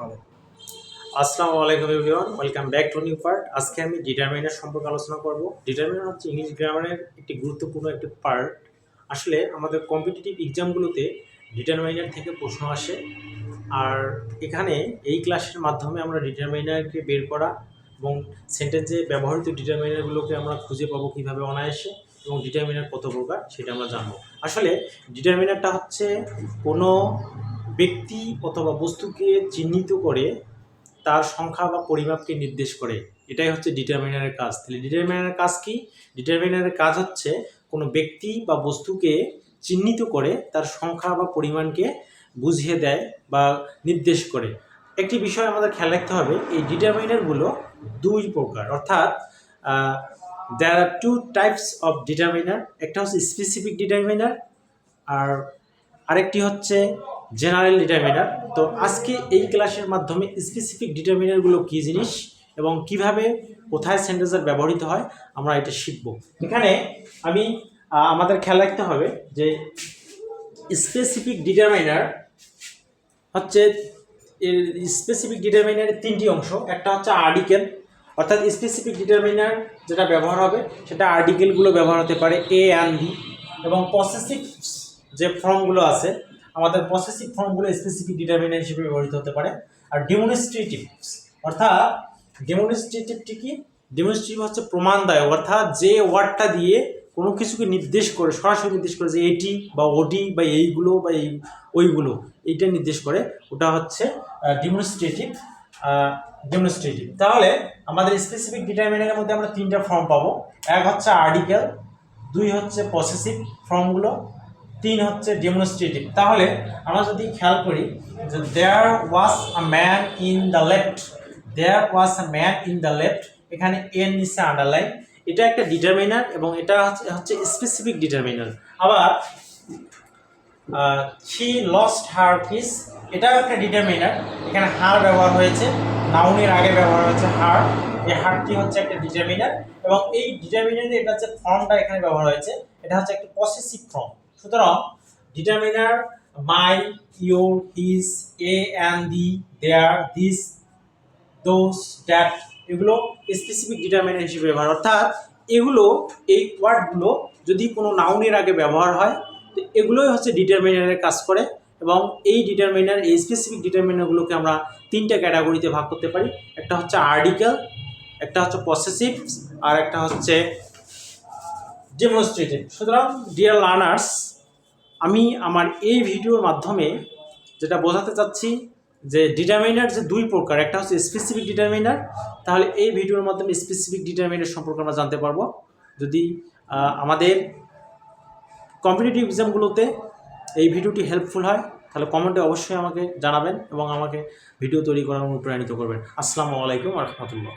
হবে। আসসালামু আলাইকুম everyone welcome back to new part আজকে আমি ডিটারমিনার সম্পর্কে আলোচনা করব। ডিটারমিনার হচ্ছে ইংলিশ গ্রামারের একটি গুরুত্বপূর্ণ একটি পার্ট আসলে আমাদের কম্পিটিটিভ এক্সামগুলোতে ডিটারমিনার থেকে প্রশ্ন আসে। আর এখানে এই ক্লাসের মাধ্যমে আমরা ডিটারমিনারকে বের করা এবং সেন্টেন্সে ব্যবহৃত ডিটারমিনারগুলোকে আমরা খুঁজে পাবো কীভাবে অনায়াসে এবং ডিটারমিনার কত প্রকার সেটা আমরা জানব। আসলে ডিটারমিনারটা হচ্ছে কোনো ব্যক্তি অথবা বস্তুকে চিহ্নিত করে তার সংখ্যা বা পরিমাপকে নির্দেশ করে। এটাই হচ্ছে ডিটারমিনারের কাজ। তাহলে ডিটারমিনারের কাজ কি? ডিটারমিনারের কাজ হচ্ছে কোনো ব্যক্তি বা বস্তুকে চিহ্নিত করে তার সংখ্যা বা পরিমাণকে বুঝিয়ে দেয় বা নির্দেশ করে। একটি বিষয় আমাদের খেয়াল রাখতে হবে, এই ডিটারমিনারগুলো দুই প্রকার। অর্থাৎ there are two types of determiner একটা হচ্ছে স্পেসিফিক ডিটারমিনার আর আরেকটি হচ্ছে জেনারেল ডিটারমিনার তো আজকে এই ক্লাসের মাধ্যমে স্পেসিফিক ডিটারমিনারগুলো কী জিনিস এবং কীভাবে কোথায় সেন্টেন্সার ব্যবহৃত হয়, আমরা এটা শিখব। এখানে আমি আমাদের খেয়াল রাখতে হবে যে স্পেসিফিক ডিটারমিনার হচ্ছে স্পেসিফিক ডিটারমিনারের তিনটি অংশ। একটা হচ্ছে আর্টিকেল অর্থাৎ স্পেসিফিক ডিটারমিনার যেটা ব্যবহার হবে, সেটা আর্টিকেলগুলো ব্যবহার হতে পারে এ অ্যান্ড বি এবং পসেসিভ যে ফর্মগুলো আছে আমাদের পসেসিভ ফর্মগুলো স্পেসিফিক ডিটারমিনার হিসেবে ব্যবহৃত হতে পারে। আর ডেমনস্ট্রেটিভ অর্থাৎ ডেমনস্ট্রেটিভটি কি? ডেমনস্ট্রেটিভ হচ্ছে প্রমাণদায়ক, অর্থাৎ যে ওয়ার্ডটা দিয়ে কোনো কিছুকে নির্দেশ করে, সরাসরি নির্দেশ করে যে এটি বা ওটি বা এইগুলো বা এই ওইগুলো, এইটা নির্দেশ করে, ওটা হচ্ছে ডেমনস্ট্রেটিভ ডেমনস্ট্রেটিভ তাহলে আমাদের স্পেসিফিক ডিটারমিনারের মধ্যে আমরা তিনটা ফর্ম পাবো। এক হচ্ছে আর্টিকেল দুই হচ্ছে পসেসিভ ফর্মগুলো তিন হচ্ছে ডেমনস্ট্রেটিভ তাহলে আমরা যদি খেয়াল করি যে there was a man in the left there was a man in the left এখানে এন নিচে আন্ডারলাইন এটা একটা ডিটারমিনার এবং এটা হচ্ছে স্পেসিফিক ডিটারমিনার আবার শি লস্ট হার কিস এটাও একটা ডিটারমিনার এখানে হার ব্যবহার হয়েছে। নাউনের আগে ব্যবহার হয়েছে হার এই হারটি হচ্ছে একটা ডিটারমিনার এবং এই ডিটারমিনারে এটা হচ্ছে ফর্মটা এখানে ব্যবহার হয়েছে। এটা হচ্ছে একটা পসেসিভ ফর্ম সুতরাং determiner my your his a and the their this those that এগুলো স্পেসিফিক ডিটারমিনার হিসেবে ব্যবহার অর্থাৎ এগুলো, এই ওয়ার্ডগুলো যদি কোনো নাউনের আগে ব্যবহার হয়, তো এগুলোই হচ্ছে ডিটারমিনারের কাজ করে এবং এই ডিটারমিনার এই স্পেসিফিক ডিটারমিনারগুলোকে আমরা তিনটা ক্যাটাগরিতে ভাগ করতে পারি। একটা হচ্ছে আর্টিকেল একটা হচ্ছে পসেসিভ আর একটা হচ্ছে ডেমনস্ট্রেটিভ সুতরাং ডিয়ার লার্নার্স আমি আমার এই ভিডিওর মাধ্যমে যেটা বোঝাতে চাচ্ছি যে ডিটারমিনার যে দুই প্রকার, একটা হচ্ছে স্পেসিফিক ডিটারমিনার তাহলে এই ভিডিওর মাধ্যমে স্পেসিফিক ডিটারমিনার সম্পর্কে আমরা জানতে পারব। যদি আমাদের কম্পিটিটিভ এক্সামগুলোতে এই ভিডিওটি হেল্পফুল হয়, তাহলে কমেন্টে অবশ্যই আমাকে জানাবেন এবং আমাকে ভিডিও তৈরি করার অনুপ্রাণিত করবেন। আসসালামু আলাইকুম রহমতুল্লাহ।